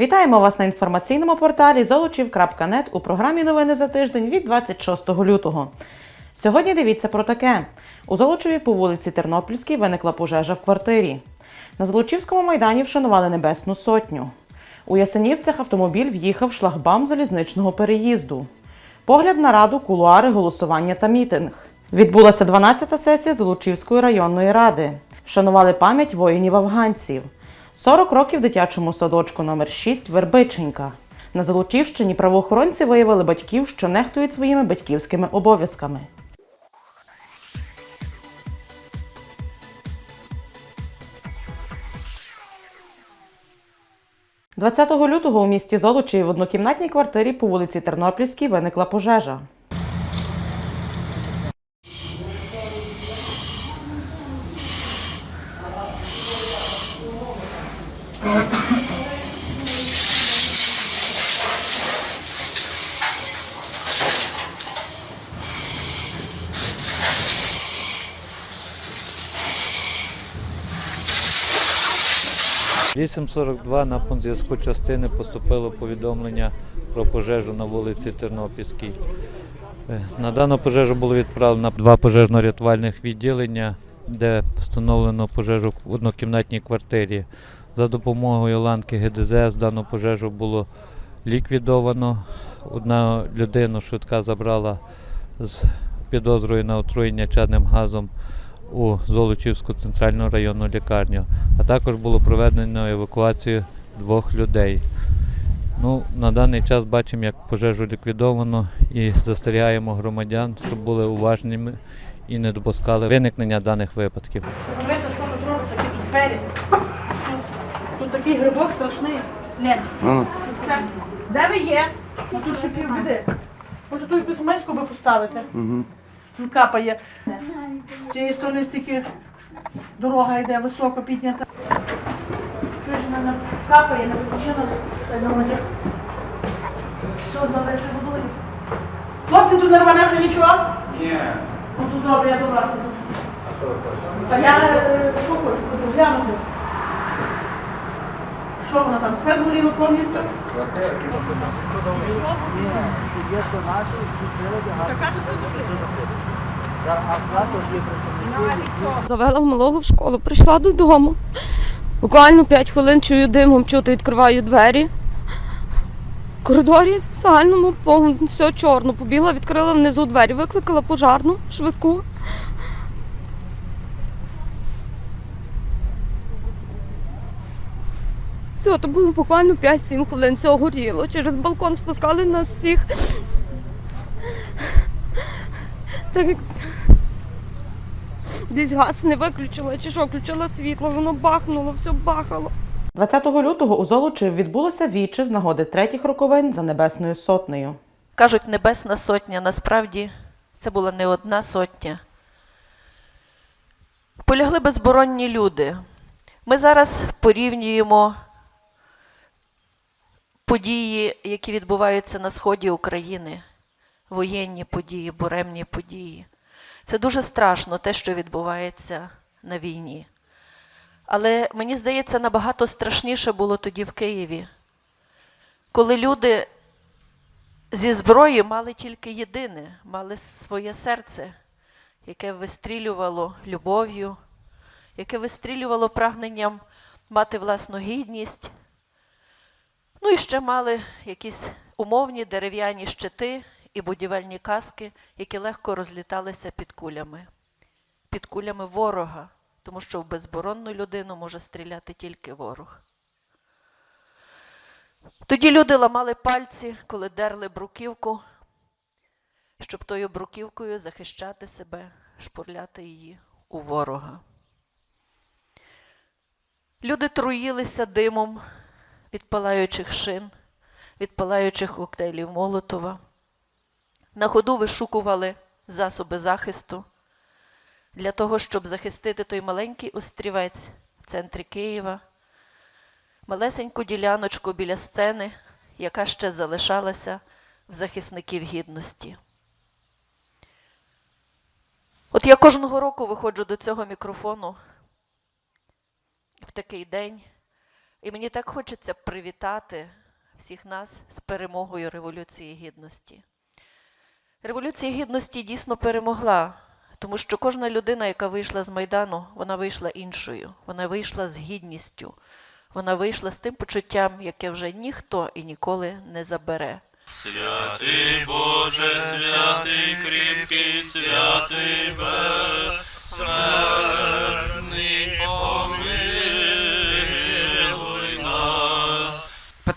Вітаємо вас на інформаційному порталі золочів.нет у програмі Новини за тиждень від 26 лютого. Сьогодні дивіться про таке: у Золочеві по вулиці Тернопільській виникла пожежа в квартирі. На Золочівському майдані вшанували Небесну Сотню. У Ясенівцях автомобіль в'їхав шлагбам залізничного переїзду. Погляд на раду, кулуари, голосування та мітинг. Відбулася 12-та сесія Золочівської районної ради. Вшанували пам'ять воїнів-афганців. 40 років дитячому садочку номер 6 Вербиченька. На Золочівщині правоохоронці виявили батьків, що нехтують своїми батьківськими обов'язками. 20 лютого у місті Золочі в однокімнатній квартирі по вулиці Тернопільській виникла пожежа. Вісім 42 на пункт зв'язку частини поступило повідомлення про пожежу на вулиці Тернопільській. Е, На дану пожежу було відправлено два пожежно-рятувальних відділення, де встановлено пожежу в однокімнатній квартирі. За допомогою ланки ГДЗ дану пожежу було ліквідовано. Одна людину швидка забрала з підозрою на отруєння чадним газом у Золочівську центральну районну лікарню, а також було проведено евакуацію двох людей. Ну, на даний час бачимо, як пожежу ліквідовано і застерігаємо громадян, щоб були уважними і не допускали виникнення даних випадків. Подивися, що тут робиться, які тут двері. Тут, тут такий грибок страшний. Лен, все. Де ви є? Ну тут ще пів біди. Може тут якусь миску би поставити? Тут капає. З цієї сторони стільки дорога йде високо піднята. Чуєш, мене капає, не виключено все воді. Все залите водою. Хлопці, тут не рване вже нічого? Ні. Ну тут добре, я до вас іду. Та я е, що хочу, хочу глянути. Що воно там, все згоріло повністю? Завела малого в школу, прийшла додому. Буквально 5 хвилин чую димом, чути, відкриваю двері. В коридорі в загальному все чорно. Побігла, відкрила внизу двері, викликала пожарну, швидку. Все, то було буквально 5-7 хвилин, все горіло. Через балкон спускали нас всіх. Так як Десь газ не виключила, чи що, включила світло, воно бахнуло, все бахало. 20 лютого у Золочі відбулося віче з нагоди третіх роковин за Небесною Сотнею. Кажуть, Небесна Сотня, насправді це була не одна сотня. Полягли безборонні люди. Ми зараз порівнюємо події, які відбуваються на сході України, воєнні події, буремні події. Це дуже страшно, те, що відбувається на війні. Але мені здається, набагато страшніше було тоді в Києві, коли люди зі зброї мали тільки єдине, мали своє серце, яке вистрілювало любов'ю, яке вистрілювало прагненням мати власну гідність. Ну і ще мали якісь умовні дерев'яні щити і будівельні каски, які легко розліталися під кулями, під кулями ворога, тому що в безборонну людину може стріляти тільки ворог. Тоді люди ламали пальці, коли дерли бруківку, щоб тою бруківкою захищати себе, шпурляти її у ворога. Люди труїлися димом від палаючих шин, від палаючих коктейлів Молотова. На ходу вишукували засоби захисту для того, щоб захистити той маленький острівець в центрі Києва, малесеньку діляночку біля сцени, яка ще залишалася в захисників гідності. От я кожного року виходжу до цього мікрофону в такий день, І мені так хочеться привітати всіх нас з перемогою Революції Гідності. Революція Гідності дійсно перемогла, тому що кожна людина, яка вийшла з Майдану, вона вийшла іншою, вона вийшла з гідністю, вона вийшла з тим почуттям, яке вже ніхто і ніколи не забере. Святий Боже, святий кріпкий, святий безсмертний,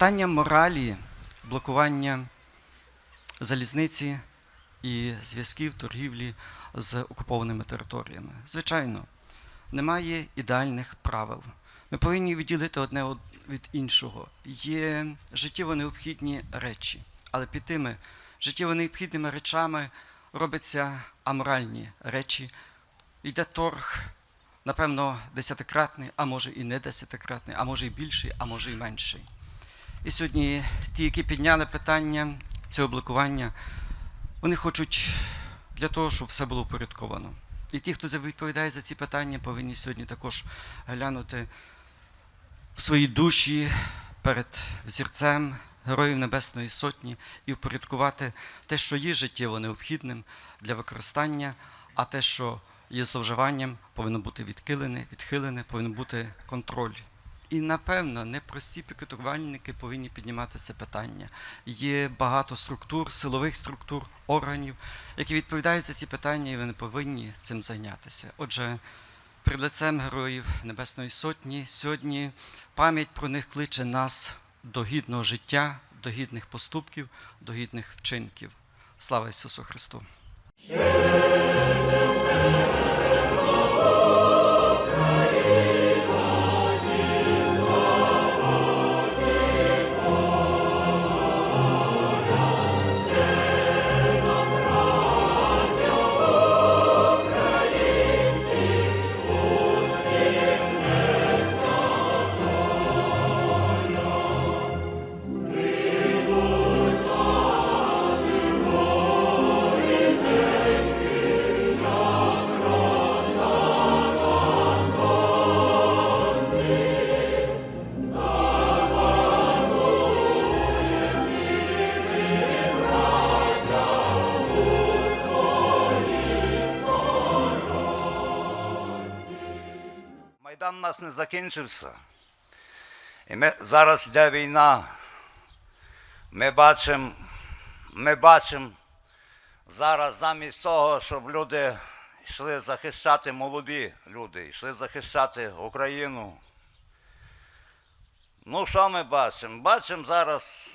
Питання моралі, блокування залізниці і зв'язків торгівлі з окупованими територіями. Звичайно, немає ідеальних правил. Ми повинні відділити одне від іншого. Є життєво необхідні речі, але під тими життєво необхідними речами робляться аморальні речі. Йде торг, напевно, десятикратний, а може і не десятикратний, а може і більший, а може і менший. І сьогодні ті, які підняли питання цього блокування, вони хочуть для того, щоб все було упорядковано. І ті, хто відповідає за ці питання, повинні сьогодні також глянути в свої душі перед взірцем Героїв Небесної Сотні і впорядкувати те, що є життєво необхідним для використання, а те, що є зловживанням, повинно бути відхилене, відхилене, повинен бути контроль. І напевно непрості пікетувальники повинні піднімати це питання. Є багато структур, силових структур, органів, які відповідають за ці питання, і вони повинні цим зайнятися. Отже, перед лицем Героїв Небесної Сотні сьогодні пам'ять про них кличе нас до гідного життя, до гідних поступків, до гідних вчинків. Слава Ісусу Христу! Нас не закінчився. І ми, зараз йде війна. Ми бачимо, ми бачимо зараз замість того, щоб люди йшли захищати молоді люди, йшли захищати Україну. Ну, що ми бачимо? Бачимо зараз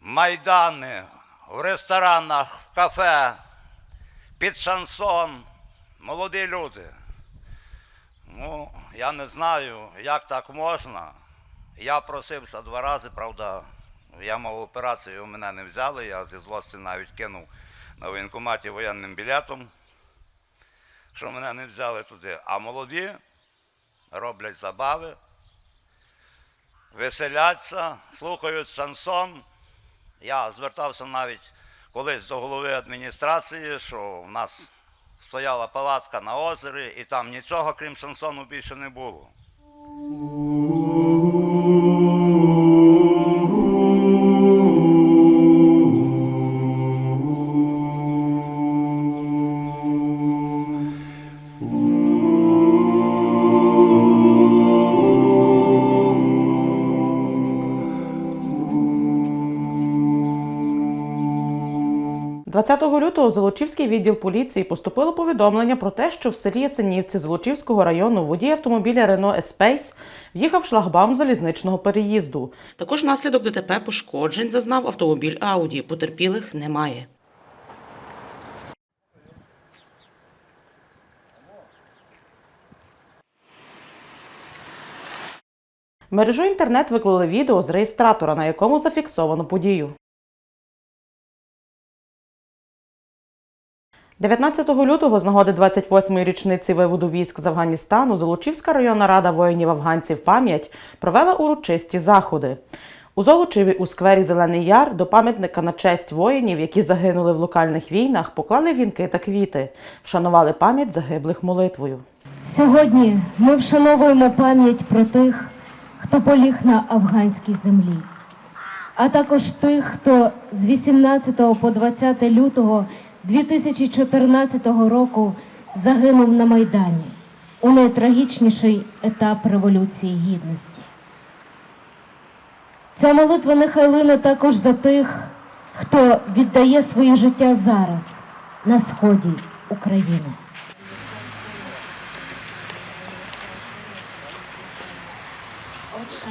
майдани в ресторанах, в кафе, під шансон, молоді люди. Ну, я не знаю, як так можна. Я просився два рази, правда, я мав операцію, мене не взяли, я зі злості навіть кинув на воєнкоматі воєнним білетом, що мене не взяли туди. А молоді роблять забави, веселяться, слухають шансон. Я звертався навіть колись до голови адміністрації, що в нас стояла палатка на озері, і там нічого, крім шансону, більше не було. – лютого відділ поліції поступило повідомлення про те, що в селі Ясенівці Золочівського району водій автомобіля Renault Espace в'їхав шлагбаум залізничного переїзду. Також наслідок ДТП пошкоджень зазнав автомобіль Ауді. Потерпілих немає. В Мережу інтернет виклали відео з реєстратора, на якому зафіксовано подію. 19 лютого з нагоди 28-ї річниці виводу військ з Афганістану Золочівська районна рада воїнів афганців пам'ять провела урочисті заходи. У Золочеві у сквері Зелений Яр до пам'ятника на честь воїнів, які загинули в локальних війнах, поклали вінки та квіти, вшанували пам'ять загиблих молитвою. Сьогодні ми вшановуємо пам'ять про тих, хто поліг на афганській землі, а також тих, хто з 18 по 20 лютого 2014 року загинув на Майдані у найтрагічніший етап Революції Гідності. Ця молитва нехай лине також за тих, хто віддає своє життя зараз на сході України. Отче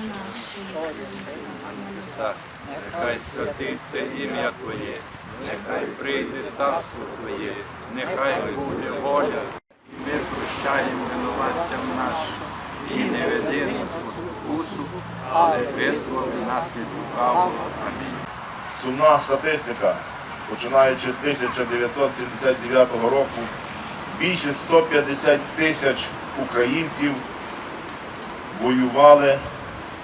Нехай святиться ім'я Твоє, нехай прийде царство Твоє, нехай буде воля. І ми прощаємо винуватцям нашим, і не веди нас у спокусу, але визволи нас від лукавого. Амінь. Сумна статистика, починаючи з 1979 року, більше 150 тисяч українців воювали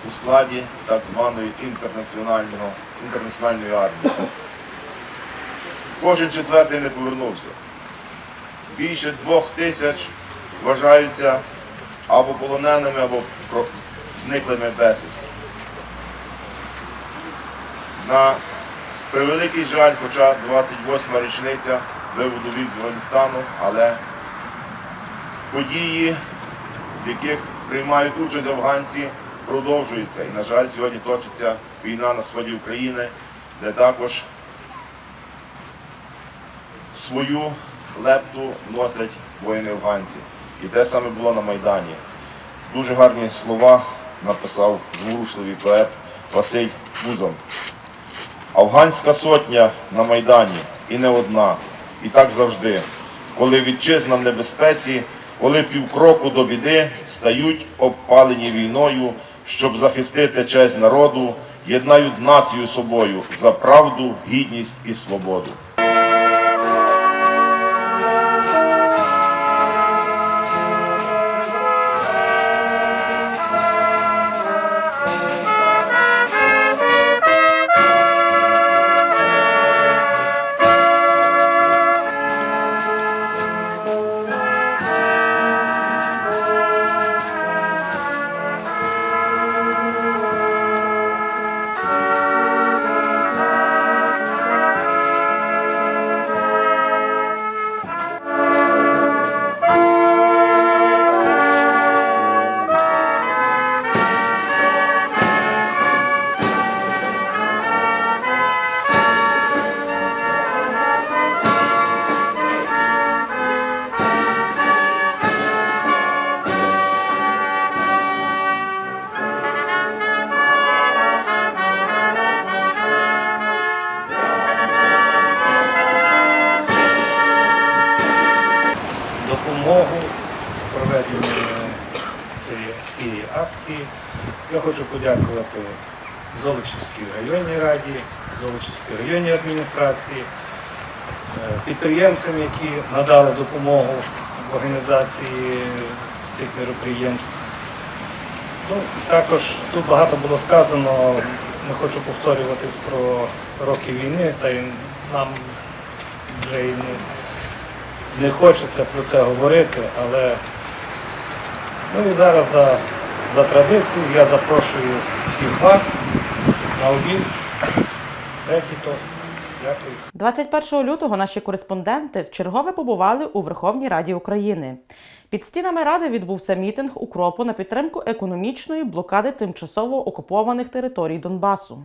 у складі так званої інтернаціональної армії. Кожен четвертий не повернувся. Більше двох тисяч вважаються або полоненими, або зниклими безвісти. На превеликий жаль, хоча 28 річниця виводу з Афганістану, але події, в яких приймають участь афганці, продовжуються. І, на жаль, сьогодні точиться війна на сході України, де також свою лепту вносять воїни афганці. І те саме було на Майдані. Дуже гарні слова написав зворушливий поет Василь Музон. Афганська сотня на Майдані і не одна. І так завжди. Коли вітчизна в небезпеці, коли півкроку до біди стають обпалені війною, щоб захистити честь народу, єднають націю собою за правду, гідність і свободу. Підприємцям, які надали допомогу в організації цих мероприємств. Ну, також тут багато було сказано, не хочу повторюватись про роки війни, та й нам вже і не не хочеться про це говорити, але ну і зараз за, за традицією я запрошую всіх вас на обід. Третій тост. Дякую. 21 лютого наші кореспонденти вчергове побували у Верховній Раді України. Під стінами ради відбувся мітинг укропу на підтримку економічної блокади тимчасово окупованих територій Донбасу.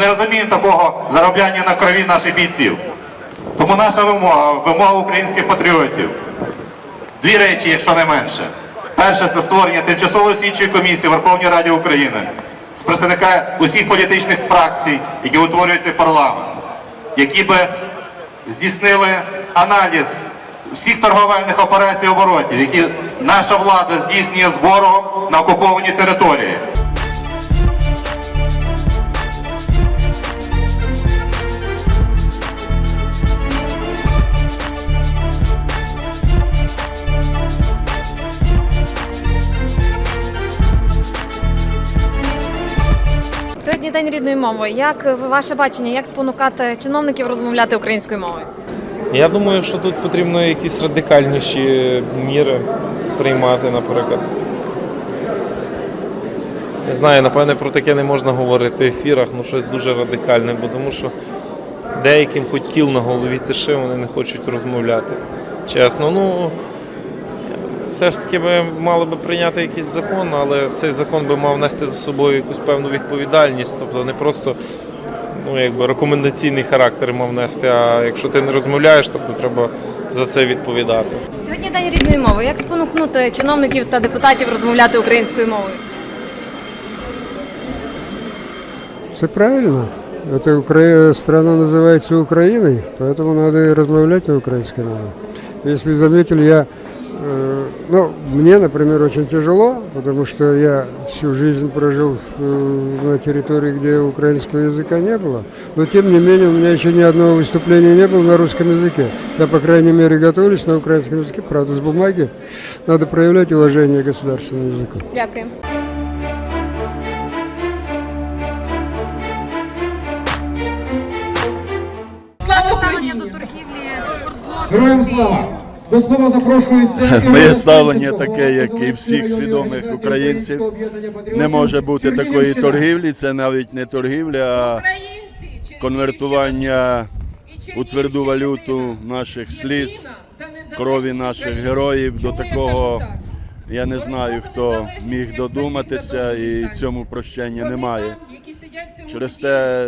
Не розуміємо такого заробляння на крові наших бійців. Тому наша вимога, вимога українських патріотів. Дві речі, якщо не менше. Перше це створення тимчасової слідчої комісії Верховної Ради України з представника усіх політичних фракцій, які утворюються в парламент, які би здійснили аналіз всіх торговельних операцій оборотів, які наша влада здійснює з ворогом на окупованій території. Сьогодні день рідної мови. Як ваше бачення, як спонукати чиновників розмовляти українською мовою? Я думаю, що тут потрібно якісь радикальніші міри приймати, наприклад. Не знаю, напевне, про таке не можна говорити в ефірах, ну щось дуже радикальне, бо тому що деяким хоч кіл на голові тиши, вони не хочуть розмовляти. Чесно, ну все ж таки ми мали би прийняти якийсь закон, але цей закон би мав нести за собою якусь певну відповідальність, тобто не просто ну, якби рекомендаційний характер мав нести, а якщо ти не розмовляєш, тобто треба за це відповідати. Сьогодні день рідної мови. Як спонукнути чиновників та депутатів розмовляти українською мовою? Все правильно. Эта Укра... страна называется Украиной, поэтому надо и размовлять на украинской мове. Если заметили, я, э, ну, мне, например, очень тяжело, потому что я всю жизнь прожил э, на территории, где украинского языка не было. Но, тем не менее, у меня еще ни одного выступления не было на русском языке. Я, по крайней мере, готовлюсь на украинском языке, правда, с бумаги. Надо проявлять уважение к государственному языку. Дякую. Ваше ставлення до торгівлі Героям слава! До слова запрошується Моє ставлення таке, як і всіх свідомих українців. Не може бути такої торгівлі. Це навіть не торгівля, а конвертування у тверду валюту наших сліз, крові наших героїв. До такого я не знаю, хто міг додуматися, і цьому прощення немає. Через те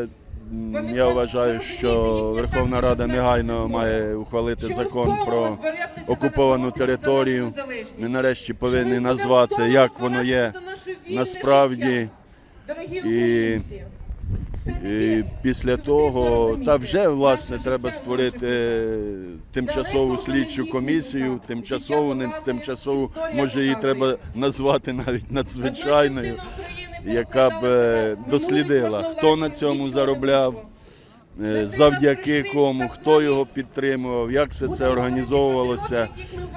я вважаю, що Верховна Рада негайно має ухвалити закон про окуповану територію. Ми нарешті повинні назвати, як воно є насправді. І, і після того, та вже власне треба створити тимчасову слідчу комісію, тимчасову, не тимчасову, може її треба назвати навіть надзвичайною, яка б е, дослідила, хто на цьому заробляв, е, завдяки кому, хто його підтримував, як все це організовувалося.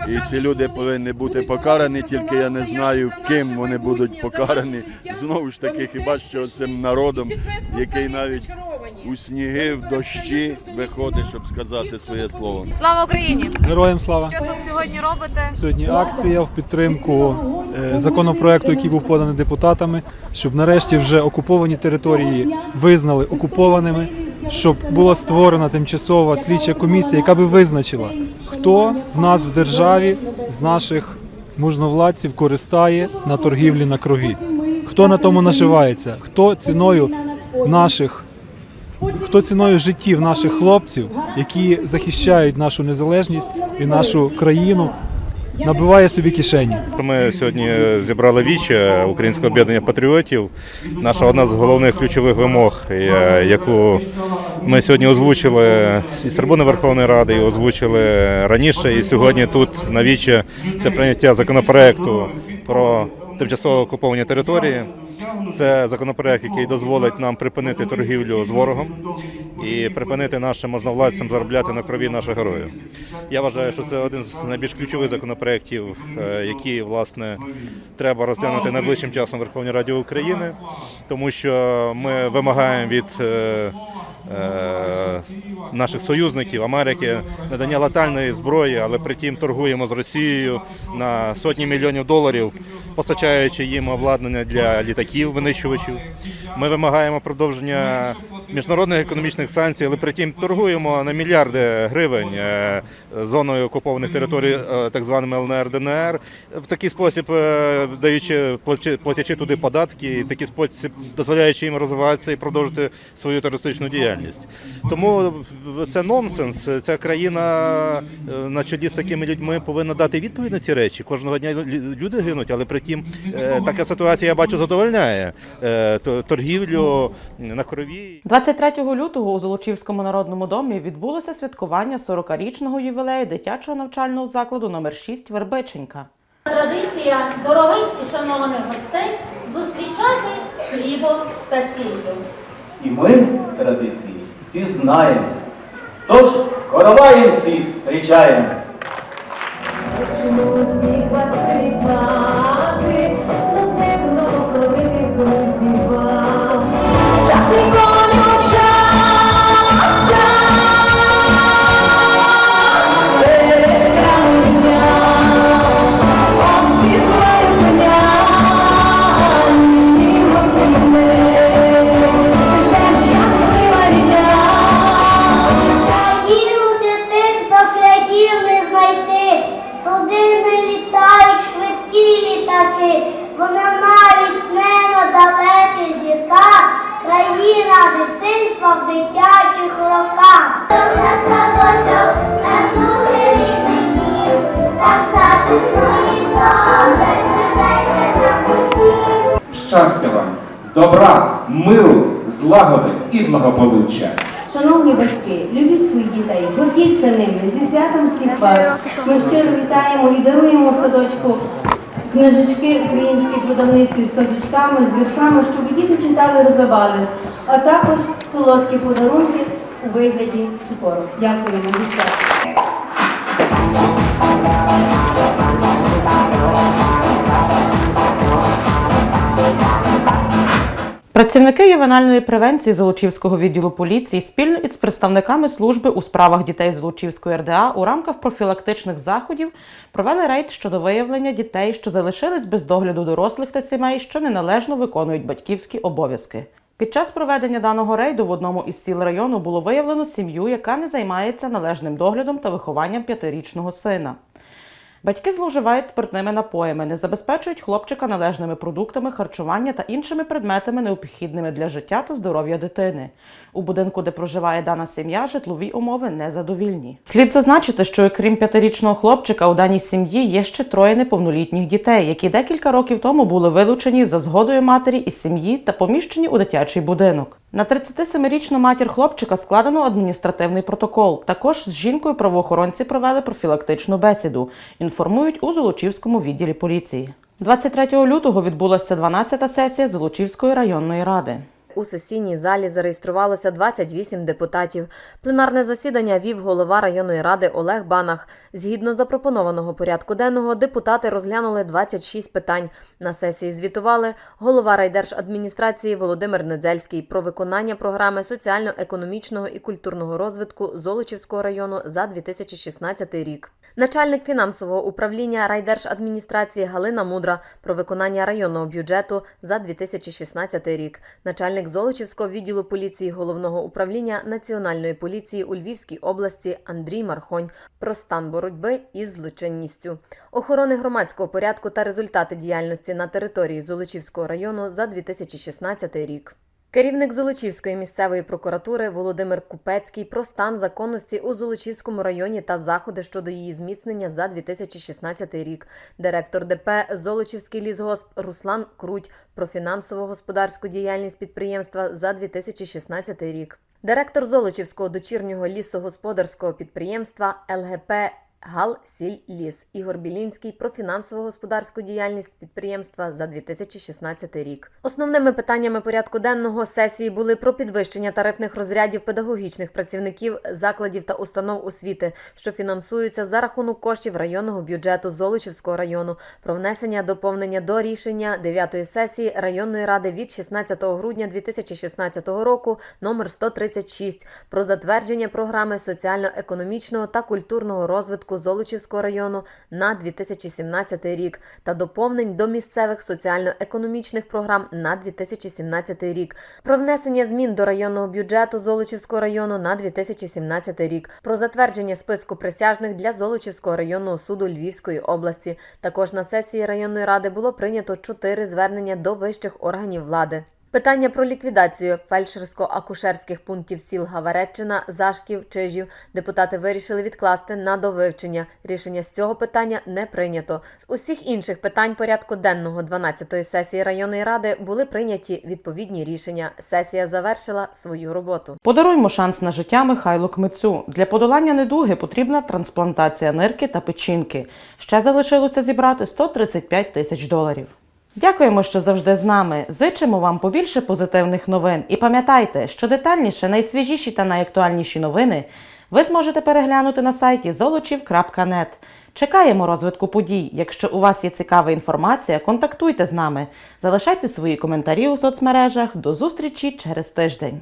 І ці люди повинні бути покарані, тільки я не знаю, ким вони будуть покарані. Знову ж таки, хіба що цим народом, який навіть у сніги, в дощі виходить, щоб сказати своє слово. Слава Україні! Героям слава! Що тут сьогодні робите? Сьогодні акція в підтримку е, законопроекту, який був поданий депутатами, щоб нарешті вже окуповані території визнали окупованими, щоб була створена тимчасова слідча комісія, яка би визначила, хто в нас в державі з наших можновладців користає на торгівлі на крові, хто на тому наживається, хто ціною наших. Хто ціною життів наших хлопців, які захищають нашу незалежність і нашу країну, набиває собі кишені. Ми сьогодні зібрали віче Українського об'єднання патріотів. Наша одна з головних ключових вимог, е, яку ми сьогодні озвучили із трибуни Верховної Ради, і озвучили раніше. І сьогодні тут на віче це прийняття законопроекту про тимчасово окуповані території. Це законопроект, який дозволить нам припинити торгівлю з ворогом і припинити нашим можновладцям заробляти на крові наших героїв. Я вважаю, що це один з найбільш ключових законопроєктів, е, які власне треба розглянути найближчим часом в Верховній Раді України, тому що ми вимагаємо від е, наших союзників Америки надання летальної зброї, але при тім торгуємо з Росією на сотні мільйонів доларів, постачаючи їм обладнання для літаків, винищувачів. Ми вимагаємо продовження міжнародних економічних санкцій, але при тім торгуємо на мільярди гривень е, зоною окупованих територій, е, так званими ЛНР ДНР, в такий спосіб е, даючи платячи туди податки, і в такий спосіб дозволяючи їм розвиватися і продовжити свою терористичну діяльність. Тому це нонсенс. Ця країна е, на чолі з такими людьми повинна дати відповідь на ці речі. Кожного дня люди гинуть, але при тім е, така ситуація, я бачу, задовольняє е, торгівлю на крові. 23 лютого у Золочівському народному домі відбулося святкування 40-річного ювілею дитячого навчального закладу номер 6 Вербиченька. Традиція дорогих і шанованих гостей зустрічати хлібом та сіллю. І ми традиції ці знаємо. Тож короваєм всіх зустрічаємо. Добра, миру, злагоди і благополуччя. Шановні батьки, любіть своїх дітей, гордіться ними, зі святом всіх вас. Ми щиро вітаємо і даруємо садочку книжечки українських видавництв з казочками, з віршами, щоб діти читали, розвивались, а також солодкі подарунки у вигляді цукору. Дякуємо зі Працівники ювенальної превенції Золочівського відділу поліції спільно із представниками служби у справах дітей Золочівської РДА у рамках профілактичних заходів провели рейд щодо виявлення дітей, що залишились без догляду дорослих та сімей, що неналежно виконують батьківські обов'язки. Під час проведення даного рейду в одному із сіл району було виявлено сім'ю, яка не займається належним доглядом та вихованням п'ятирічного сина. Батьки зловживають спиртними напоями, не забезпечують хлопчика належними продуктами харчування та іншими предметами, необхідними для життя та здоров'я дитини. У будинку, де проживає дана сім'я, житлові умови незадовільні. Слід зазначити, що окрім п'ятирічного хлопчика, у даній сім'ї є ще троє неповнолітніх дітей, які декілька років тому були вилучені за згодою матері із сім'ї та поміщені у дитячий будинок. На 37-річну матір хлопчика складено адміністративний протокол. Також з жінкою правоохоронці провели профілактичну бесіду. Інформують у Золочівському відділі поліції. 23 лютого відбулася 12-та сесія Золочівської районної ради. У сесійній залі зареєструвалося 28 депутатів. Пленарне засідання вів голова районної ради Олег Банах. Згідно запропонованого порядку денного, депутати розглянули 26 питань. На сесії звітували голова райдержадміністрації Володимир Недзельський про виконання програми соціально-економічного і культурного розвитку Золочівського району за 2016 рік. Начальник фінансового управління райдержадміністрації Галина Мудра про виконання районного бюджету за 2016 рік. Начальник Золочівського відділу поліції головного управління Національної поліції у Львівській області Андрій Мархонь про стан боротьби із злочинністю, охорони громадського порядку та результати діяльності на території Золочівського району за 2016 рік. Керівник Золочівської місцевої прокуратури Володимир Купецький про стан законності у Золочівському районі та заходи щодо її зміцнення за 2016 рік. Директор ДП Золочівський лісгосп Руслан Круть про фінансово-господарську діяльність підприємства за 2016 рік. Директор Золочівського дочірнього лісогосподарського підприємства ЛГП Гал Сіль Ліс Ігор Білінський про фінансово-господарську діяльність підприємства за 2016 рік. Основними питаннями порядку денного сесії були про підвищення тарифних розрядів педагогічних працівників закладів та установ освіти, що фінансуються за рахунок коштів районного бюджету Золочівського району, про внесення доповнення до рішення 9-ї сесії районної ради від 16 грудня 2016 року номер 136 про затвердження програми соціально-економічного та культурного розвитку Золочівського району на 2017 рік та доповнень до місцевих соціально-економічних програм на 2017 рік, про внесення змін до районного бюджету Золочівського району на 2017 рік, про затвердження списку присяжних для Золочівського районного суду Львівської області. Також на сесії районної ради було прийнято чотири звернення до вищих органів влади. Питання про ліквідацію фельдшерсько-акушерських пунктів сіл Гавареччина, Зашків, Чижів депутати вирішили відкласти на довивчення. Рішення з цього питання не прийнято. З усіх інших питань порядку денного 12-ї сесії районної ради були прийняті відповідні рішення. Сесія завершила свою роботу. Подаруймо шанс на життя Михайлу Кмицю. Для подолання недуги потрібна трансплантація нирки та печінки. Ще залишилося зібрати 135 тисяч доларів. Дякуємо, що завжди з нами. Зичимо вам побільше позитивних новин. І пам'ятайте, що детальніше, найсвіжіші та найактуальніші новини ви зможете переглянути на сайті zolochiv.net. Чекаємо розвитку подій. Якщо у вас є цікава інформація, контактуйте з нами. Залишайте свої коментарі у соцмережах. До зустрічі через тиждень.